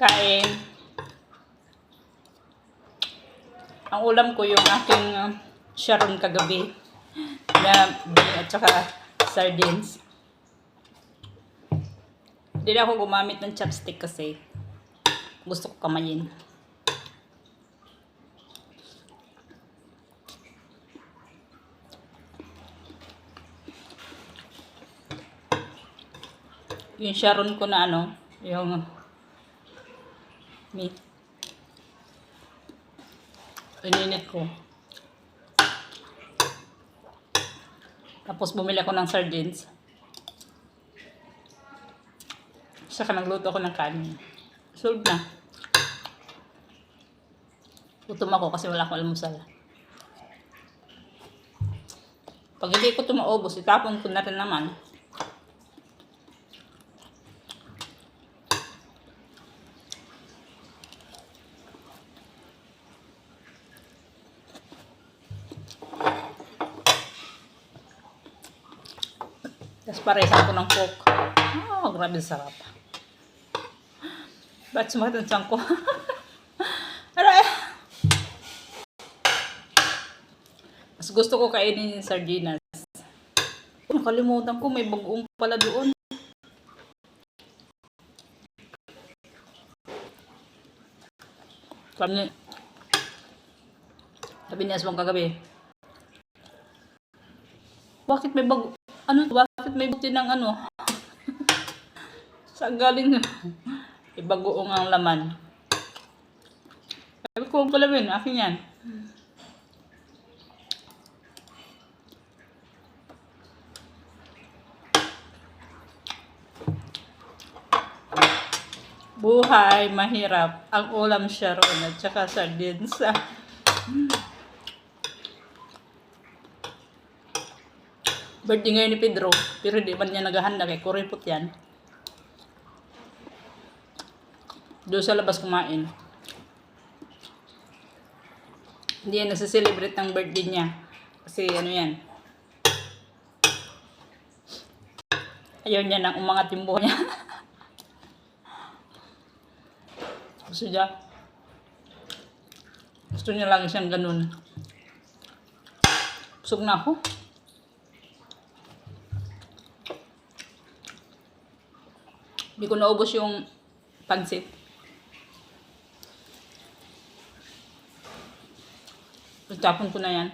kain. Ang ulam ko yung aking uh, Sharon kagabi na at saka sardines. Hindi na ako gumamit ng chopstick kasi gusto ko kamayin. Yung Sharon ko na ano, yung meat. Ininit ko. Tapos bumili ako ng sardines. Saka nagluto ako ng kanin. Solved na. Gutom ako kasi wala akong almusal. Pag hindi ko ito maubos, itapon ko na rin naman. Tapos parehan ko ng coke. Oh, grabe sarap. Ba't sumakit ang tiyan ko? Aray! Mas gusto ko kainin yung sardinas. Nakalimutan ko, may bagoong pala doon. Ni, sabi ni Aswang kagabi, bakit may bag, ano, bakit may buti ng ano? Saan galing? Ibagoong ang laman. Sabi ko, pala bin, akin yan. Buhay, mahirap. Ang ulam Sharon at saka sardines. Birthday ngayon ni Pedro, pero di man niya naghahanda kay kuripot yan. Doon sa labas kumain. Hindi yan nasa-celebrate ng birthday niya. Kasi ano yan. Ayaw niya ng umangat yung buhay niya. Gusto niya. Gusto niya lang siyang ganun. Busog na ako. Hindi ko naubos yung pansit. Itapon ko na yan.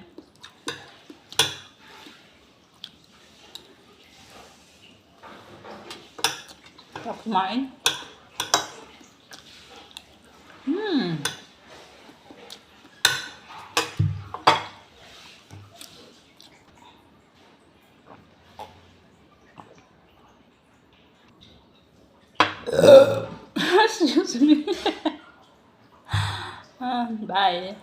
Tapos kumain. Excuse me. ah, bye.